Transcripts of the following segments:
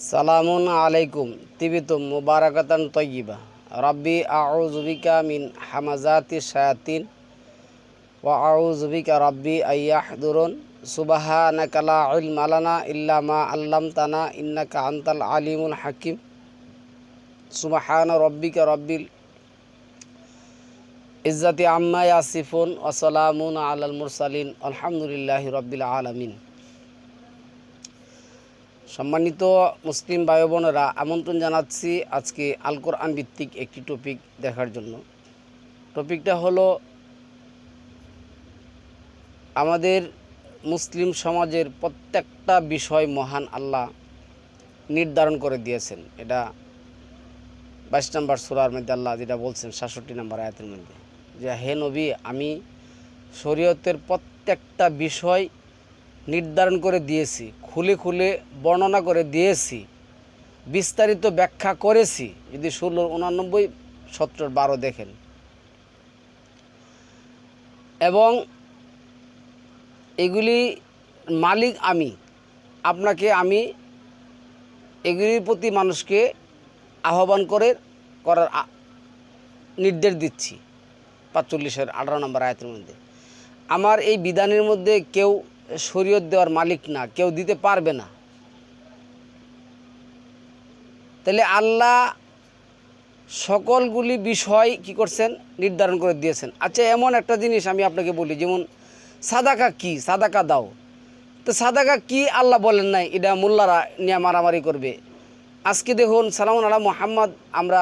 সালামুন আলাইকুম, তিবিতুম মুবারাকাতান তয়্যিবা রব্বি আউজুবিকা মিন হামাজাতি শায়াতিন, ওয়া আউজুবিকা রব্বি আইয়াহদুরুন। সুবাহানাকা লা ইলমা লানা ইল্লা মা আল্লামতানা ইন্নাকা আনতাল আলিমুল হাকিম। সুবহানা রব্বিকা রব্বিল ইজ্জাতি আম্মা ইয়াসিফুন, ওয়া সালামুন আলাল মুরসালিন। আলহামদুলিল্লাহি রব্বিল আলামিন। সম্মানিত মুসলিম ভাই বোনেরা আমন্ত্রণ জানাচ্ছি আজকে আল কোরআন ভিত্তিক একটি টপিক দেখার জন্য। টপিকটা হলো আমাদের মুসলিম সমাজের প্রত্যেকটা বিষয় মহান আল্লাহ নির্ধারণ করে দিয়েছেন। এটা বাইশ নম্বর সুরার মধ্যে আল্লাহ যেটা বলছেন, সাতষট্টি নম্বর আয়াতের মধ্যে। যে, হে নবী, আমি শরীয়তের প্রত্যেকটা বিষয় নির্ধারণ করে দিয়েছি, খুলে খুলে বর্ণনা করে দিয়েছি, বিস্তারিত ব্যাখ্যা করেছি, যদি ষোলো উনানব্বই সত্তর বারো দেখেন। এবং এগুলি মালিক আমি, আপনাকে আমি এগুলির প্রতি মানুষকে আহ্বান করে করার নির্দেশ দিচ্ছি। পাঁচচল্লিশের আঠারো নম্বর আয়তের মধ্যে। আমার এই বিধানের মধ্যে কেউ শরীয়ত দেওয়ার মালিক না, কেউ দিতে পারবে না। তাহলে আল্লাহ সকলগুলি বিষয় কি করছেন? নির্ধারণ করে দিয়েছেন। আচ্ছা এমন একটা জিনিস আমি আপনাকে বলি, যেমন সাদাকা কি? সাদাকা দাও। তো সাদাকা কি আল্লাহ বলেন নাই, এটা মোল্লারা নিয়ে মারামারি করবে। আজকে দেখুন, সালামুন আল্লাহ মোহাম্মদ, আমরা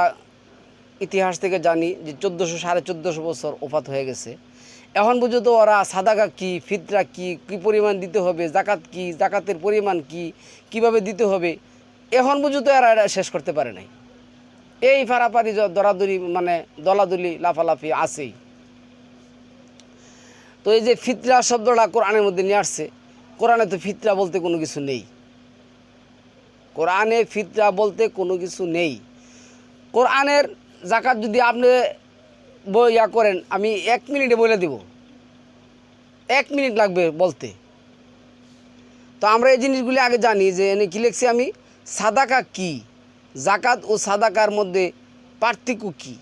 ইতিহাস থেকে জানি যে চোদ্দোশো সাড়ে চোদ্দোশো বছর ওফাত হয়ে গেছে। এখন পর্যন্ত ওরা সাদাকা কি, ফিতরা কি কি পরিমাণ দিতে হবে, জাকাত কি, জাকাতের পরিমাণ কি, কীভাবে দিতে হবে, এখন পর্যন্ত এরা এটা শেষ করতে পারে নাই। এই ফারাপারি য- দরাদরি মানে দলাদলি, লাফালাফি আছেই। তো এই যে ফিতরা শব্দটা কোরআনের মধ্যে নিয়ে আসছে, কোরআনে তো ফিতরা বলতে কোনো কিছু নেই। কোরআনে ফিতরা বলতে কোনো কিছু নেই। কোরআনের জাকাত যদি আপনি ইয়া করেন, আমি এক মিনিটে বলে দিব। এক মিনিট লাগবে বলতে। তো আমরা এই জিনিসগুলি আগে জানি যে এনে কী লিখছি আমি? সাদাকা কি? জাকাত ও সাদাকার মধ্যে পার্থক্য কি?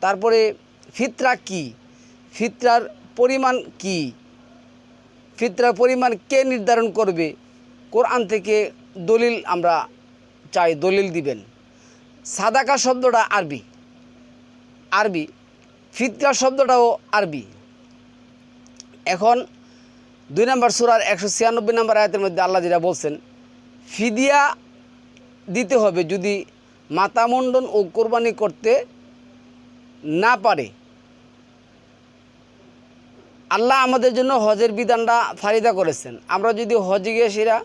তারপরে ফিতরা কি? ফিতরার পরিমাণ কি? ফিতরার পরিমাণ কে নির্ধারণ করবে? কোরআন থেকে দলিল আমরা চাই, দলিল দিবেন। সাদাকা শব্দটা আরবি। আরবি। ফিতরা শব্দটাও আরবি। এখন দুই নম্বর সুরার একশো ছিয়ানব্বই নম্বর আয়াতের মধ্যে আল্লাহ যেটা বলছেন, ফিদিয়া দিতে হবে যদি মাতা মুন্ডন ও কোরবানি করতে না পারে। আল্লাহ আমাদের জন্য হজের বিধানটা ফারিদা করেছেন। আমরা যদি হজে গিয়ে সেরা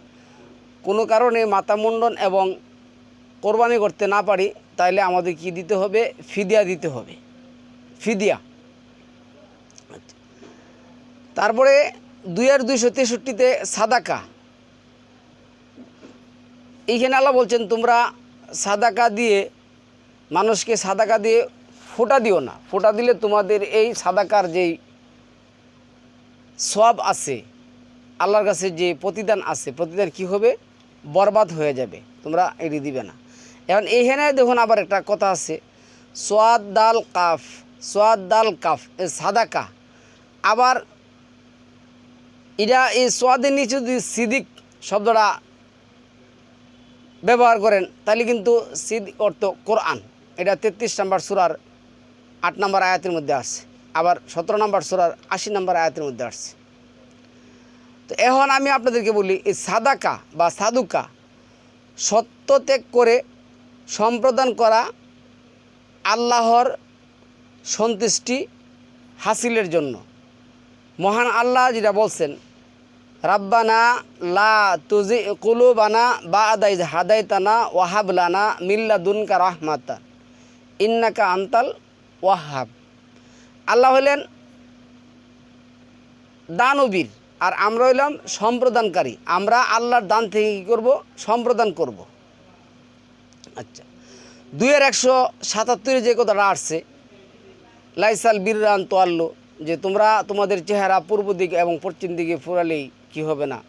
কোনো কারণে মাতা মুন্ডন এবং কোরবানি করতে না পারি তাহলে আমাদের কি দিতে হবে? ফিদিয়া দিতে হবে। ফিদিয়া। তারপরে দুই আর দুইশো তেষট্টিতে সাদাকা। এইখানে আল্লাহ বলছেন, তোমরা সাদাকা দিয়ে, মানুষকে সাদাকা দিয়ে ফোটা দিও না। ফোটা দিলে তোমাদের এই সাদাকার যেই সব আছে, আল্লাহর কাছে যে প্রতিদান আছে, প্রতিদান কি হবে? বরবাদ হয়ে যাবে। তোমরা এড়ি দিবে না। এখন এইখানে দেখুন আবার একটা কথা আছে, সোয়াদ দাল কাফ। সোয়াদ দাল কাফ, এ সাদাকা। আবার এরা এই সোয়াদের নিচে যদি সিদিক শব্দটা ব্যবহার করেন, তাহলে কিন্তু সিদ অর্থ কোরআন। এটা তেত্রিশ নম্বর সুরার আট নম্বর আয়াতের মধ্যে আসছে। আবার সতেরো নম্বর সুরার আশি নম্বর আয়াতের মধ্যে আসছে। তো এখন আমি আপনাদেরকে বলি, এই সাদাকা বা সাদুকা সত্য ত্যাগ করে সম্প্রদান করা আল্লাহর সন্তুষ্টি হাসিলের জন্য। মহান আল্লাহ যেটা বলছেন, রাব্বানা লা তুজি কুলুবানা বা আদাই হাদাইতানা ওয়াহাবলানা মিল্লা দুনকা রাহমাতা ইন্নাকা আন্তাল ওয়াহাব। আল্লাহ হলেন দানবীর আর আমরা হইলাম সম্প্রদানকারী। আমরা আল্লাহর দান থেকে কী করব? সম্প্রদান করব। আচ্ছা দুইয়ের একশো সাতাত্তরে যে কথাটা আসছে লাইসাল বীরান তোয়াল্ল যে তোমরা তোমাদের চেহারা পূর্ব দিকে এবং পশ্চিম দিকে ফুরালেই কি হবে না?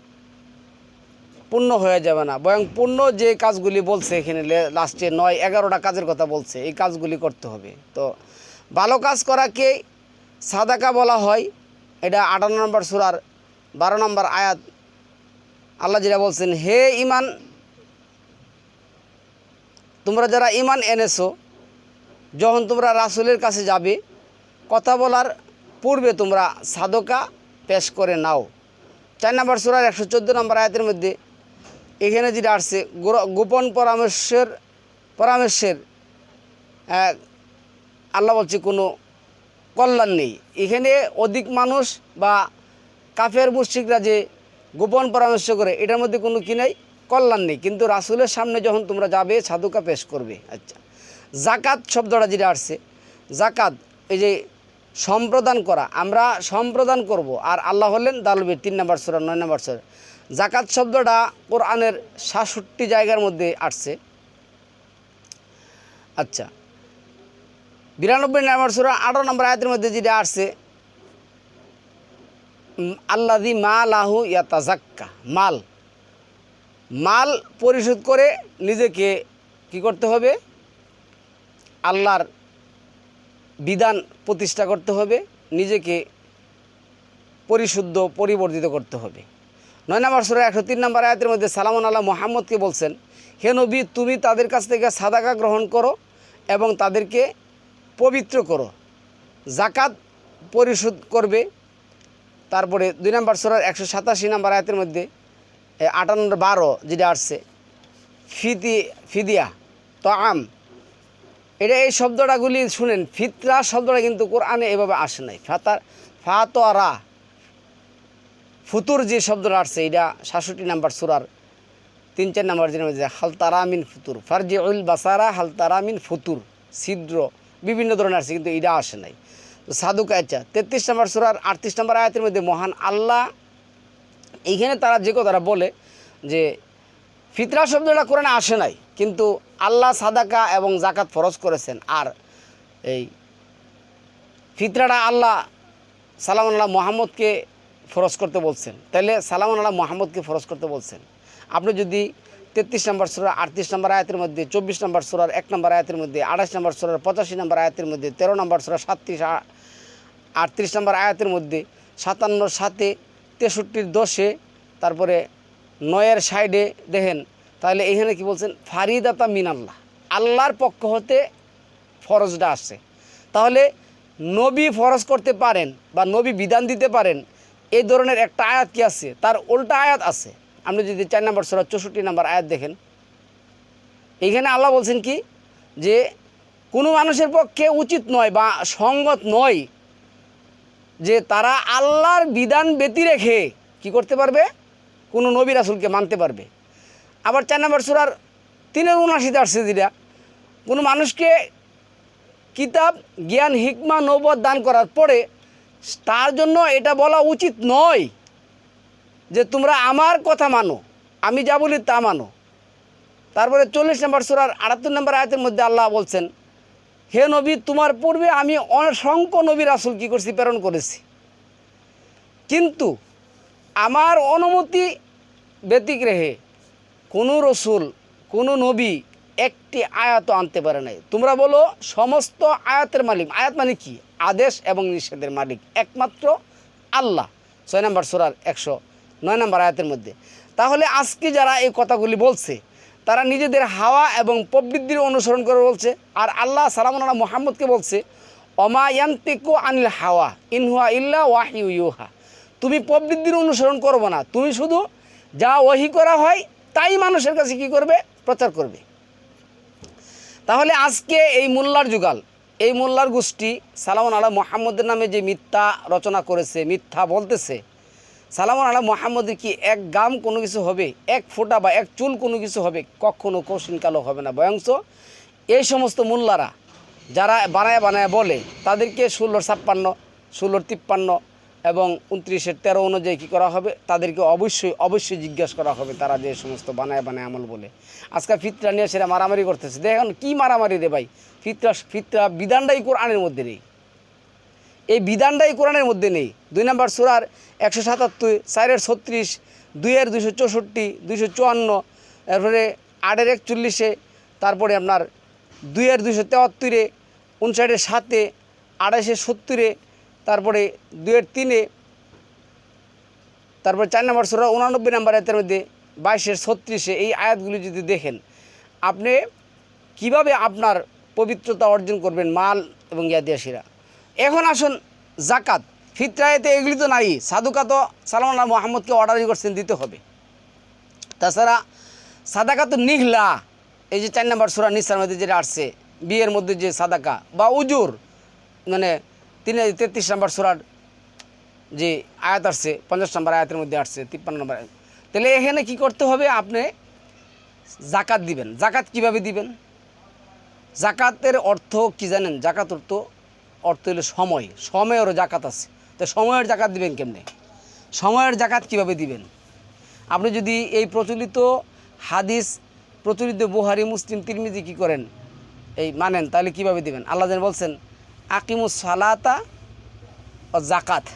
পূর্ণ হয়ে যাবে না। বরং পূর্ণ যে কাজগুলি বলছে এখানে লাস্টে নয়, এগারোটা কাজের কথা বলছে, এই কাজগুলি করতে হবে। তো ভালো কাজ করাকে সাদাকা বলা হয়। এটা আটান্ন নম্বর সুরার বারো নম্বর আয়াত। আল্লাহ যেটা বলছেন, হে ইমান তোমরা যারা ইমান এনেছো, যখন তোমরা রাসুলের কাছে যাবে কথা বলার পূর্বে তোমরা সাদকা পেশ করে নাও। চার নম্বর সুরার একশো চোদ্দ নম্বর আয়াতের মধ্যে এখানে যেটা আসছে গোপন পরামর্শের পরামর্শের আল্লাহ বলছে কোনো কল্যাণ নেই। এখানে অধিক মানুষ বা কাফের মুশ্রিকরা যে গোপন পরামর্শ করে, এটার মধ্যে কোনো কি নেই? কল্যাণ নেই। কিন্তু রাসুলের সামনে যখন তোমরা যাবে সাধুকা পেশ করবে। আচ্ছা। জাকাত শব্দটা যেটা আসছে জাকাত এই যে সম্প্রদান করা, আমরা সম্প্রদান করব। আর আল্লাহ হলেন দালবির তিন নম্বর সুরা, নয় নম্বর সুরা। জাকাত শব্দটা কোরআনের সাতষট্টি জায়গার মধ্যে আসছে। আচ্ছা। বিরানব্বই নম্বর সুরা, আঠারো নম্বর আয়াতের মধ্যে যেটা আসছে আল্লাদি মা লাহু ইয়াতা জাক্কা মাল। মাল পরিশোধ করে নিজেকে কি করতে হবে? আল্লাহর বিধান প্রতিষ্ঠা করতে হবে, নিজেকে পরিশুদ্ধ পরিবর্তিত করতে হবে। নয় নম্বর সুরা একশো তিন নম্বর আয়াতের মধ্যে সালামন আল্লাহ মোহাম্মদকে বলছেন, হে নবী, তুমি তাদের কাছ থেকে সাদাকা গ্রহণ করো এবং তাদেরকে পবিত্র করো। জাকাত পরিশোধ করবে। তারপরে দুই নম্বর সুরার একশো সাতাশি নম্বর আয়াতের মধ্যে আটান্ন বারো যেটা আসছে ফিদি ফিদিয়া তো আম এটা এই শব্দটাগুলি শুনেন, ফিতরা শব্দটা কিন্তু কোরআনে এভাবে আসে নাই। ফাতার, ফাতরা। ফুতুর যে শব্দটা আসছে, এটা সাতষট্টি নাম্বার সুরার তিন চার নাম্বার যেটা হালতারা মিন ফুতুর ফারজি উল বাসারা হালতারামিন ফুতুর, ছিদ্র, বিভিন্ন ধরনের আসছে, কিন্তু এটা আসে নাই। তো সাধু কায়চা তেত্রিশ নম্বর সুরার আটত্রিশ নম্বর আয়াতের মধ্যে মহান আল্লাহ, এইখানে তারা যে কথাটা বলে যে, ফিতরা শব্দটা কোরআনে আসে নাই, কিন্তু আল্লাহ সাদাকা এবং জাকাত ফরজ করেছেন। আর এই ফিতরাটা আল্লাহ সালাম আল্লাহ মোহাম্মদকে ফরজ করতে বলছেন। তাহলে সালাম আল্লাহ মোহাম্মদকে ফরজ করতে বলছেন। আপনি যদি তেত্রিশ নম্বর সুরার আটত্রিশ নম্বর আয়াতের মধ্যে, চব্বিশ নম্বর সুরার, এক নম্বর আয়াতের মধ্যে, আঠাশ নম্বর সুরার, পঁচাশি নম্বর আয়াতের মধ্যে, তেরো নম্বর সুরার সাতত্রিশ আটত্রিশ নম্বর আয়াতের মধ্যে সাতান্ন সাতে তেষট্টির দশে, তারপরে নয়ের সাইডে দেখেন তাহলে এখানে কি বলছেন? ফারিদাতা মিন আল্লাহ আল্লাহর পক্ষ হতে ফরজটা আসছে। তাহলে নবী ফরজ করতে পারেন বা নবী বিধান দিতে পারেন এই ধরনের একটা আয়াত কি আছে? তার উল্টা আয়াত আছে। আপনি যদি চার নম্বর সরা চৌষট্টি নম্বর আয়াত দেখেন। এইখানে আল্লাহ বলছেন কি? যে কোনো মানুষের পক্ষে উচিত নয় বা সঙ্গত নয় যে তারা আল্লাহর বিধান ব্যতি রেখে কি করতে পারবে? কোনো নবী রাসুলকে মানতে পারবে। আবার চার নম্বর সুরার তিনের উনাশিতে আসছে যেটা। কোনো মানুষকে কিতাব, জ্ঞান, হিকমা, নৌবত দান করার পরে তার জন্য এটা বলা উচিত নয় যে তোমরা আমার কথা মানো, আমি যা বলি তা মানো। তারপরে চল্লিশ নম্বর সুরার আটাত্তর নম্বর আয়তের মধ্যে আল্লাহ বলছেন, হে নবী, তোমার পূর্বে আমি অসংখ্য নবী রাসুল কী করছি, প্রেরণ করেছি। কিন্তু আমার অনুমতি ব্যতিক্রেহে কোনো রসুল, কোনো নবী একটি আয়াত আনতে পারে নাই। তোমরা বলো, সমস্ত আয়াতের মালিক, আয়াত মানে কি? আদেশ এবং নিষেধের মালিক, একমাত্র আল্লাহ। ছয় নম্বর সুরার একশো নয় নম্বর আয়াতের মধ্যে। তাহলে আজকে যারা এই কথাগুলি বলছে, তারা নিজেদের হাওয়া এবং প্রবৃত্তির অনুসরণ করে বলছে, আর আল্লাহ সালামুল্লাহ মোহাম্মদকে বলছে অমায়ান্তিকু আনিল হাওয়া ইনহুয়া ইল্লা ওয়াহিউ ইউহা। তুমি প্রবৃত্তির অনুসরণ করব না। তুমি শুধু যা ওহি করা হয় তাই মানুষের কাছে কি করবে? প্রচার করবে। তাহলে আজকে এই মোল্লার যুগাল, এই মোল্লার গোষ্ঠী সালামন আলা মোহাম্মদের নামে যে মিথ্যা রচনা করেছে, মিথ্যা বলতেছে, সালামন আলা মোহাম্মদের কি এক গাম কোনো কিছু হবে? এক ফোঁটা বা এক চুল কোনো কিছু হবে? কখনো কৌশিনকালও হবে না। বয়ংশ এই সমস্ত মোল্লারা যারা বানায় বানায় বলে, তাদেরকে ষোলোর ছাপ্পান্ন, ষোলোর তিপ্পান্ন এবং উনত্রিশের তেরো অনুযায়ী কী করা হবে? তাদেরকে অবশ্যই অবশ্যই জিজ্ঞাসা করা হবে তারা যে সমস্ত বানায় বানায় আমল বলে। আজকাল ফিতরা নিয়ে সেটা মারামারি করতেছে। দেখুন কী মারামারি রে ভাই। ফিতরা ফিতরা বিধানটাই কোরআনের মধ্যে নেই। এই বিধানটাই কোরআনের মধ্যে নেই। দুই নম্বর সুরার একশো সাতাত্তর, চারের ছত্রিশ, দুইয়ের দুশো চৌষট্টি দুশো চুয়ান্ন, এরপরে আটের একচল্লিশে, তারপরে আপনার দুইয়ের দুশো তেয়াত্তরে উনষাটের সাতে আড়াইশে সত্তরে তারপরে দুইয়ের তিনে, তারপরে চার নম্বর সুরা উনানব্বই নম্বর আয়াতের মধ্যে বাইশের ছত্রিশে এই আয়াতগুলি যদি দেখেন, আপনি কীভাবে আপনার পবিত্রতা অর্জন করবেন মাল এবং ইয়াদিয়াসীরা? এখন আসুন জাকাত ফিতরায়েতে এগুলি তো নাই সাধুকা তো সালমান মোহাম্মদকে অর্ডারই করছেন, দিতে হবে। তাছাড়া সাদাকা তো নিঘলা এই যে চার নম্বর সুরা নিসার মধ্যে যেটা আসছে, বিয়ের মধ্যে যে সাদাকা বা উজুর মানে তিন তেত্রিশ নম্বর সুরার যে আয়াত আসছে, পঞ্চাশ নম্বর আয়াতের মধ্যে আসছে, তিপ্পান্ন নম্বর আয়াত। তাহলে এখানে কি করতে হবে? আপনি জাকাত দিবেন। জাকাত কীভাবে দিবেন? জাকাতের অর্থ কি জানেন? জাকাত অর্থ অর্থ হলো সময়। সময়েরও জাকাত আছে। তো সময়ের জাকাত দিবেন কেমনে? সময়ের জাকাত কীভাবে দিবেন? আপনি যদি এই প্রচলিত হাদিস, প্রচলিত বুহারি, মুসলিম, তিরমিজি কি করেন? এই মানেন, তাহলে কীভাবে দিবেন? আল্লাহ বলছেন আকিমুস সালাতা ও জাকাত।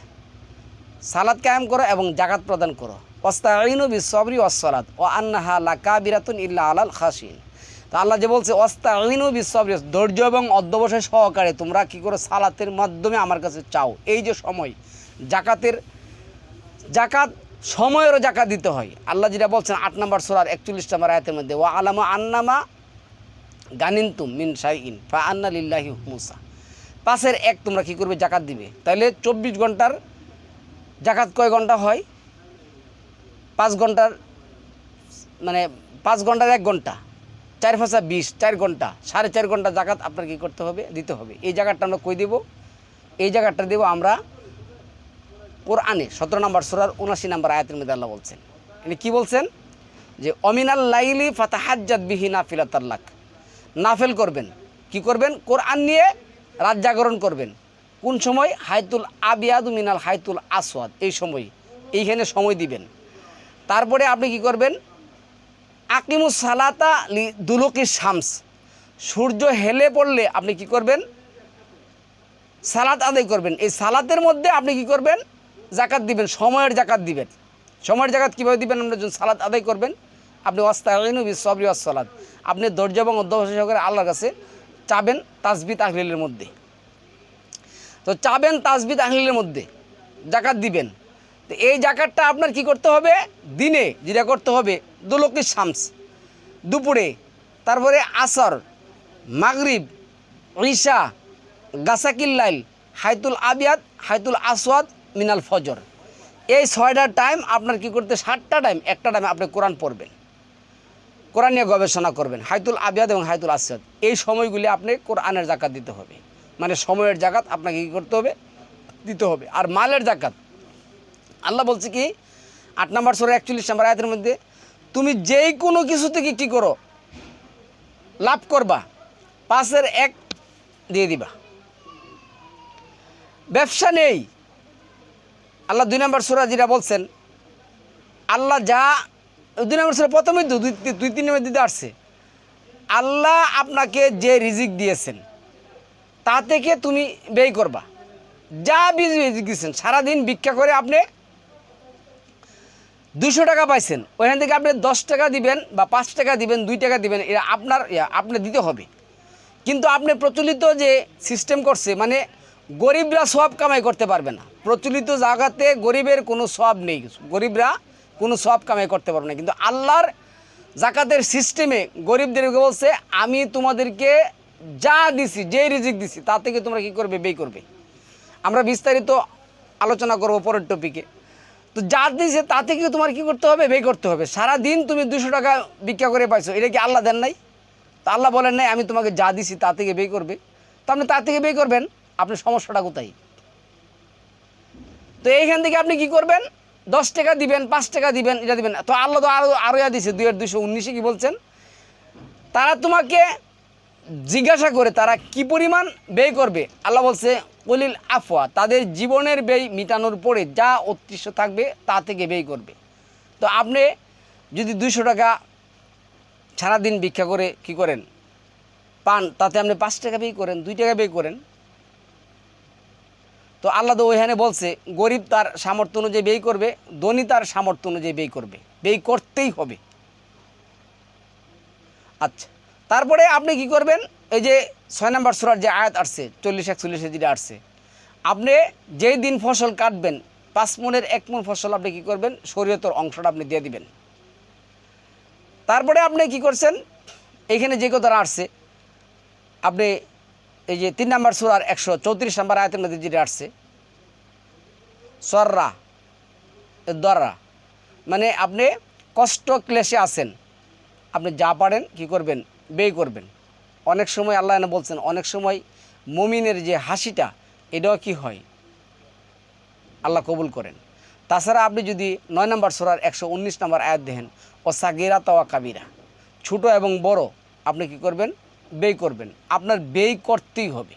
সালাদ কায়েম করো এবং জাকাত প্রদান করো। অস্তাইনু বি সবরি অসলাত ও আন্নাহা লাকা বিরাতুন ইল্লা আলাল খাসিন তো আল্লাহ যে বলছে অস্তাইনু বি সবরি ধৈর্য এবং অধ্যবসায় সহকারে তোমরা কি করো সালাতের মাধ্যমে আমার কাছে চাও? এই যে সময়, জাকাতের, জাকাত, সময়েরও জাকাত দিতে হয়। আল্লাহ যেটা বলছেন আট নম্বর সোলার একচল্লিশ নম্বর আয়াতের মধ্যে ও আলামা আন্নামা গানিন্তুম মিন শাইইন, ফা আন্না লিল্লাহি মুসা পাশের এক তোমরা কি করবে? জাকাত দিবে। তাহলে চব্বিশ ঘণ্টার জাকাত কয় ঘণ্টা হয়? পাঁচ ঘণ্টার মানে পাঁচ ঘণ্টার এক ঘণ্টা। চার ফাঁসা বিশ, চার ঘণ্টা। সাড়ে চার ঘণ্টা জাকাত আপনার কী করতে হবে? দিতে হবে। এই জায়গাটা আমরা কই দেব? এই জায়গাটা দেব আমরা কোরআনে, সতেরো নম্বর সোরার উনাশি নম্বর আয়াতের মধ্যে আল্লাহ বলছেন। ইনি কী বলছেন? যে, অমিনাল লাইলি ফাতাহাজ্জাদ বিহি নাফিলাতাল্লাক নাফেল করবেন। কি করবেন? কোরআন নিয়ে রাত জাগরণ করবেন। কোন সময়? হাইতুল আবিয়াদু মিনাল হাইতুল আসওয়াদ। এই সময়। এইখানে সময় দিবেন। তারপরে আপনি কি করবেন? আকিমুস সালাতা লি শামস। সূর্য হেলে পড়লে আপনি কি করবেন? সালাত আদায় করবেন। এই সালাতের মধ্যে আপনি কি করবেন? জাকাত দিবেন। সময়ের জাকাত দিবেন। সময়ের জাকাত কীভাবে দিবেন? আমরা যখন সালাত আদায় করবেন, আপনি অস্তায়নু বি সবরি সালাদ আপনি ধৈর্য এবং অধ্যবসায় সহকারে আল্লাহর কাছে চাবেন তাসবি তাহলিলের মধ্যে। তো চাবেন তাসবি তাহলিলের মধ্যে, জাকাত দিবেন। তো এই জাকাতটা আপনার কি করতে হবে? দিনে যেটা করতে হবে দুলকি শামস, দুপুরে, তারপরে আসর, মাগরিব, ঈশা গাসাকিল্লাইল হাইতুল আবিয়াদ, হাইতুল আসওয়াদ, মিনাল ফজর। এই ছয়টা টাইম আপনার কি করতে সাতটা টাইম, একটা টাইম আপনি কোরআন পড়বেন। কোরআন নিয়ে গবেষণা করবেন, হাইতুল আবিয়াদ এবং হাইতুল আসওয়াদ এই সময়গুলি আপনি কোরআনের জাকাত দিতে হবে। মানে সময়ের জাকাত আপনাকে কী করতে হবে? দিতে হবে। আর মালের জাকাত। আল্লাহ বলছে কি, আট নম্বর সরে একচল্লিশ নম্বর আয়াতের মধ্যে, তুমি যেই কোনো কিছু থেকে কী করো? লাভ করবা, পাঁচের এক দিয়ে দিবা। ব্যবসা নেই। আল্লাহ দুই নম্বর সুরা যেটা বলছেন, আল্লাহ যা দুই নম্বর তো দুই তিন নম্বর দিতে আসছে। আল্লাহ আপনাকে যে রিজিক দিয়েছেন, তা থেকে তুমি ব্যয় করবা। যা রিজিক দিয়েছেন, সারাদিন ভিক্ষা করে আপনি দুশো টাকা পাইছেন। ওইখান থেকে আপনি দশ টাকা দিবেন বা পাঁচ টাকা দিবেন, দুই টাকা দিবেন, এটা আপনার আপনি দিতে হবে। কিন্তু আপনি প্রচলিত যে সিস্টেম করছে মানে গরিবরা সব কামাই করতে পারবে না। প্রচলিত জায়গাতে গরিবের কোনো সব নেই। গরিবরা কোনো সব কামাই করতে পারবে না। কিন্তু আল্লাহর জাকাতের সিস্টেমে গরিবদেরকে বলছে, আমি তোমাদেরকে যা দিছি যে রিজিক দিছি, তা থেকে তোমরা কী করবে? ব্যয় করবে। আমরা বিস্তারিত আলোচনা করব পরের টপিকে তো যা দিয়েছে তা থেকে তোমার কি করতে হবে? ব্যয় করতে হবে। সারা দিন তুমি দুশো টাকা ভিক্ষা করে পাইছো, এটা কি আল্লাহ দেন নাই? তা আল্লাহ বলেন নাই, আমি তোমাকে যা দিছি, তা থেকে ব্যয় করবে। তো আপনি তা থেকে ব্যয় করবেন, আপনার সমস্যাটা কোথায়? তো এইখান থেকে আপনি কি করবেন? দশ টাকা দিবেন, পাঁচ টাকা দিবেন, এটা দিবেন তো আল্লাহ তো আরও আরও দিছে দুই হাজার দুশো উনিশে কী বলছেন? তারা তোমাকে জিজ্ঞাসা করে তারা কি পরিমাণ ব্যয় করবে? আল্লাহ বলছে কলিল আফওয়া তাদের জীবনের ব্যয় মিটানোর পরে যা অদৃশ্য থাকবে তা থেকে ব্যয় করবে। তো আপনি যদি দুইশো টাকা সারাদিন ভিক্ষা করে কি করেন? পান, তাতে আপনি পাঁচ টাকা ব্যয় করেন, দুই টাকা ব্যয় করেন তো আল্লাহ ওইখানে বলছে, গরিব তার সামর্থ্য অনুযায়ী ব্যয় করবে, ধনী তার সামর্থ্য অনুযায়ী ব্যয় করবে। ব্যয় করতেই হবে। আচ্ছা তারপরে আপনি কি করবেন? এই যে ছয় নম্বর সুরার যে আয়াত আসছে, চল্লিশ, একচল্লিশে যেটা আসছে, আপনি যেই দিন ফসল কাটবেন, পাঁচ মনের এক মন ফসল আপনি কি করবেন? শরীয়তর অংশটা আপনি দিয়ে দিবেন। তারপরে আপনি কি করছেন? এইখানে যে কথাটা আসছে, আপনি এই যে তিন নম্বর সুরার একশো চৌত্রিশ নম্বর আয়াতের মধ্যে যেটা আসছে, সররা দররা। মানে আপনি কষ্ট ক্লেশে আছেন, আপনি যা পারেন কি করবেন, ব্যয় করবেন। অনেক সময় আল্লাহ এনে বলছেন, অনেক সময় মুমিনের যে হাসিটা, এটাও কি হয়? আল্লাহ কবুল করেন। তাছাড়া আপনি যদি নয় নম্বর সোরার একশো উনিশ নম্বর আয়াত দেখেন, ও সাগিরা তাওয়া কাবিরা। ছোট এবং বড়, আপনি কি করবেন? ব্যয় করবেন, আপনার ব্যয় করতেই হবে।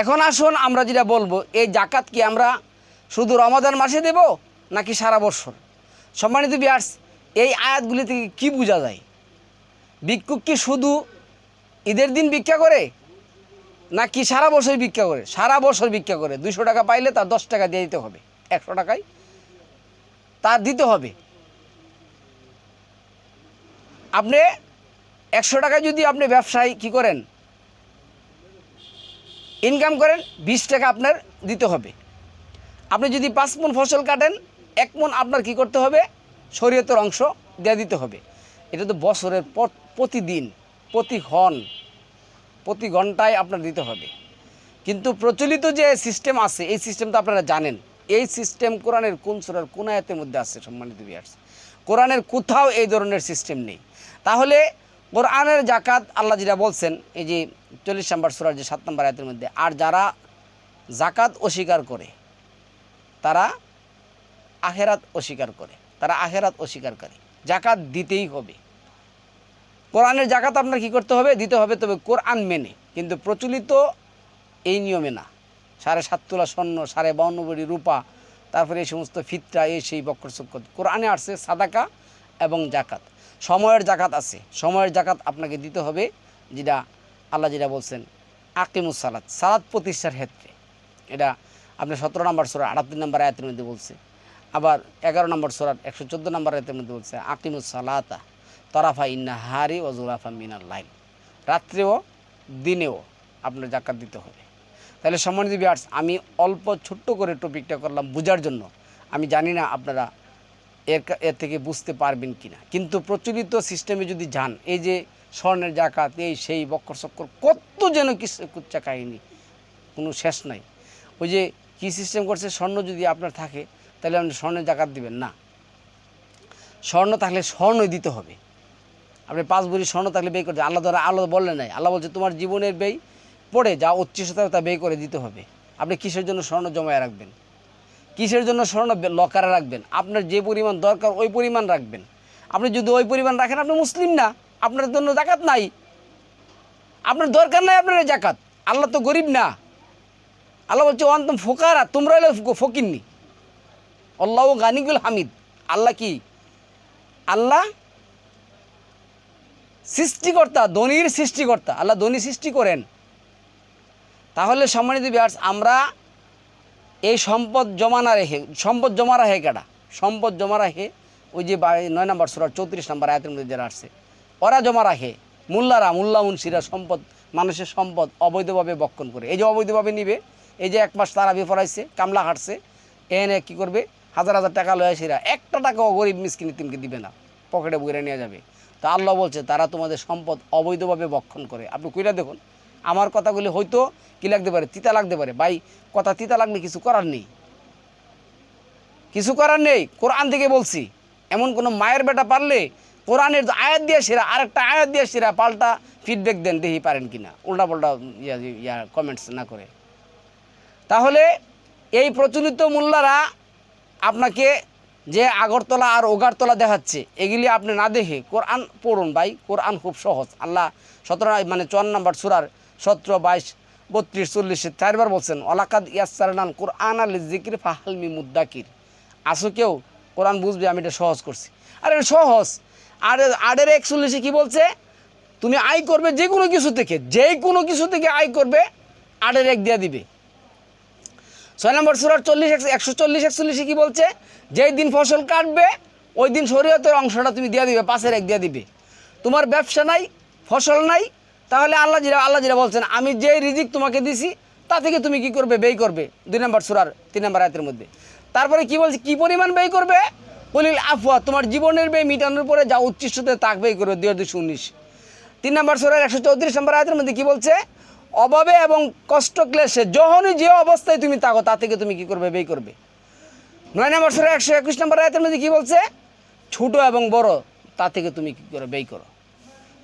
এখন আসুন আমরা যেটা বলব, এই জাকাত কি আমরা শুধু রমাদান মাসে দেব নাকি সারা বছর? সম্মানিত বিয়ার্স এই আয়াতগুলি থেকে কি বোঝা যায়? ভিক্ষুক কি শুধু ঈদের দিন ভিক্ষা করে নাকি সারা বছর ভিক্ষা করে? সারা বছর ভিক্ষা করে। দুশো টাকা পাইলে তার দশ টাকা দিয়ে দিতে হবে। একশো টাকায় তার দিতে হবে। আপনি একশো টাকায় যদি আপনি ব্যবসায়, কি করেন? ইনকাম করেন, বিশ টাকা আপনার দিতে হবে। আপনি যদি পাঁচ মন ফসল কাটেন, এক মন আপনার কি করতে হবে? শরীয়তের অংশ দিয়ে দিতে হবে। এটা তো বছরের প্রতিদিন, প্রতি ক্ষণ প্রতি ঘন্টায় আপনার দিতে হবে। কিন্তু প্রচলিত যে সিস্টেম আছে, এই সিস্টেম তো আপনারা জানেন। এই সিস্টেম কোরআনের কোন সুরার কোন আয়াতের মধ্যে আছে সম্মানিত বিয়ার্স কোরআনের কোথাও এই ধরনের সিস্টেম নেই। তাহলে কোরআনের জাকাত আল্লাহ যেটা বলছেন, এই যে চল্লিশ নম্বর সুরার যে সাত নম্বর আয়াতের মধ্যে, আর যারা জাকাত অস্বীকার করে, তারা আখেরাত অস্বীকার করে, তারা আখেরাত অস্বীকারকারী জাকাত দিতেই হবে। কোরআনের জাকাত আপনার কি করতে হবে? দিতে হবে তবে কোরআন মেনে। কিন্তু প্রচলিত এই নিয়মে না। সাড়ে সাত তোলা স্বর্ণ, সাড়ে বাউন্ন বড়ি রূপা, তারপরে এই সমস্ত ফিতরা, এই সেই বক্কর চক্কর কোরআনে আসছে সাদাকা এবং জাকাত সময়ের জাকাত আছে। সময়ের জাকাত আপনাকে দিতে হবে যেটা আল্লাহ যেটা বলছেন, আকিমুস সালাত। সালাত প্রতিষ্ঠার ক্ষেত্রে। এটা আপনার সতেরো নম্বর সোরা, আটাত্তর নম্বর আয়াতের মধ্যে বলছে। আবার এগারো নম্বর সোরার একশো চোদ্দ নম্বর আয়াতের মধ্যে বলছে, আকিমুস সালাতা তরাফা ইন্না হারি ও জুরাফা মিনাল লাইল। রাত্রেও, দিনেও আপনার জাকাত দিতে হবে। তাহলে সম্মানিত বিয়ার্স আমি অল্প ছোট্ট করে টপিকটা করলাম বোঝার জন্য। আমি জানি না আপনারা এর এর থেকে বুঝতে পারবেন কি না কিন্তু প্রচলিত সিস্টেমে যদি যান, এই যে স্বর্ণের জাকাত, এই সেই বক্কর চক্কর কত যেন কিছু কুচ্চা কাহিনী, কোনো শেষ নাই। ওই যে কী সিস্টেম করছে, স্বর্ণ যদি আপনার থাকে, তাহলে আপনি স্বর্ণের জাকাত দিবেন। না। স্বর্ণ থাকলে স্বর্ণই দিতে হবে। আপনি পাঁচ ভরি স্বর্ণ থাকলে ব্যয় করতে আল্লাহ ধরা আল্লাহ বললেন নাই। আল্লাহ বলছে, তোমার জীবনের ব্যয় পড়ে, যা উচ্চতা তা ব্যয় করে দিতে হবে। আপনি কিসের জন্য স্বর্ণ জমায় রাখবেন? কিসের জন্য স্বর্ণ লকারে রাখবেন? আপনার যে পরিমাণ দরকার ওই পরিমাণ রাখবেন। আপনি যদি ওই পরিমাণ রাখেন, আপনি মুসলিম না। আপনার জন্য জাকাত নাই। আপনার দরকার নাই আপনার জাকাত। আল্লাহ তো গরিব না। আল্লাহ বলছে অন্তম ফোকারা, তোমরা হলে ফকিরনি আল্লাহ গানিগুল হামিদ। আল্লাহ কি? আল্লাহ সৃষ্টিকর্তা, ধনির সৃষ্টিকর্তা। আল্লাহ ধনী সৃষ্টি করেন। তাহলে সম্মানিত বিহার্স আমরা এই সম্পদ জমা না রেখে, সম্পদ জমা রাখে কেটা সম্পদ জমা রাখে ওই যে নয় নম্বর সুরার চৌত্রিশ নম্বর আয়তের মধ্যে যারা আসছে। ওরা জমা রাখে। মোল্লারা, মোল্লা মুন্সিরা সম্পদ, মানুষের সম্পদ অবৈধভাবে বক্ষণ করে। এই যে অবৈধভাবে নিবে, এই যে এক মাস তারা পড়াইছে কামলা হাঁটছে, এনে কী করবে? হাজার হাজার টাকা লয় আসিরা। একটা টাকাও গরিব মিসকিন তিনকে দিবে না। পকেটে বইরে নিয়ে যাবে। তা আল্লাহ বলছে, তারা তোমাদের সম্পদ অবৈধভাবে বক্ষণ করে। আপনি কইরা দেখুন আমার কথাগুলি হয়তো কি লাগতে পারে, তিতা লাগতে পারে। ভাই, কথা তিতা লাগলে কিছু করার নেই। কিছু করার নেই, কোরআন থেকে বলছি। এমন কোনো মায়ের বেটা পারলে কোরআনের আয়াত দিয়ে সেরা, আরেকটা আয়াত দিয়ে সেরা পাল্টা ফিডব্যাক দেন, দেখি পারেন কিনা উল্টা পাল্টা ইয়া কমেন্টস না করে। তাহলে এই প্রচলিত মোল্লারা আপনাকে যে আগরতলা আর ওগারতলা দেখাচ্ছে, এগুলি আপনি না দেখে কোরআন পড়ুন ভাই। কোরআন খুব সহজ। আল্লাহ সতেরো মানে চুয়ান্ন নম্বর সুরার সতেরো, বাইশ, বত্রিশ, চল্লিশে, চারবার বলছেন অলাকাদ ইয়াসারান কোরআন আল জিকির ফাহালমি মুদ্দাকির আসো কেউ কোরআন বুঝবে, আমি এটা সহজ করছি। আরে এটা সহজ। আর আটের একচল্লিশে কী বলছে? তুমি আয় করবে যে কোনো কিছু থেকে, যে কোনো কিছু থেকে আয় করবে আটের এক দিয়ে দিবে। ছয় নম্বর সুরার চল্লিশ একশো চল্লিশ, একচল্লিশে কি বলছে? যেই দিন ফসল কাটবে, ওই দিন শরীয়তের অংশটা তুমি দিয়ে দিবে পাশের এক দিয়ে দিবে। তোমার ব্যবসা নাই, ফসল নাই তাহলে আল্লাহ জিরা আল্লাহ জিরা বলছেন, আমি যে রিজিক তোমাকে দিছি, তা থেকে তুমি কি করবে? ব্যয় করবে। দুই নম্বর সুরার, তিন নম্বর আয়তের মধ্যে। তারপরে কি বলছে, কি পরিমাণ ব্যয় করবে? বলিল, আফওয়া, তোমার জীবনের ব্যয় মিটানোর পরে যা উচ্ছিষ্টতে তাক ব্যয় করবে, দুই হাজার দুশো উনিশ। তিন নম্বর সুরার একশো চৌত্রিশ নম্বর আয়তের মধ্যে কি বলছে? অভাবে এবং কষ্ট ক্লেশে যখনই যে অবস্থায় তুমি থাকো তা থেকে তুমি কি করবে? ব্যয় করবে। নয় নম্বর সুরার একশো একুশ নম্বর আয়তের মধ্যে কি বলছে? ছোট এবং বড়, তা থেকে তুমি কি করো ব্যয় করো?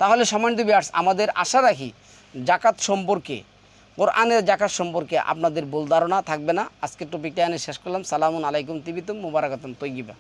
তাহলে সম্মানিত বিয়ার্স আমাদের আশা রাখি জাকাত সম্পর্কে, কোরআনের জাকাত সম্পর্কে আপনাদের ভুল ধারণা থাকবে না। আজকের টপিকটা এনে শেষ করলাম। সালামুন আলাইকুম, তিবিতুম মুবারাকাতুম তৈগিবা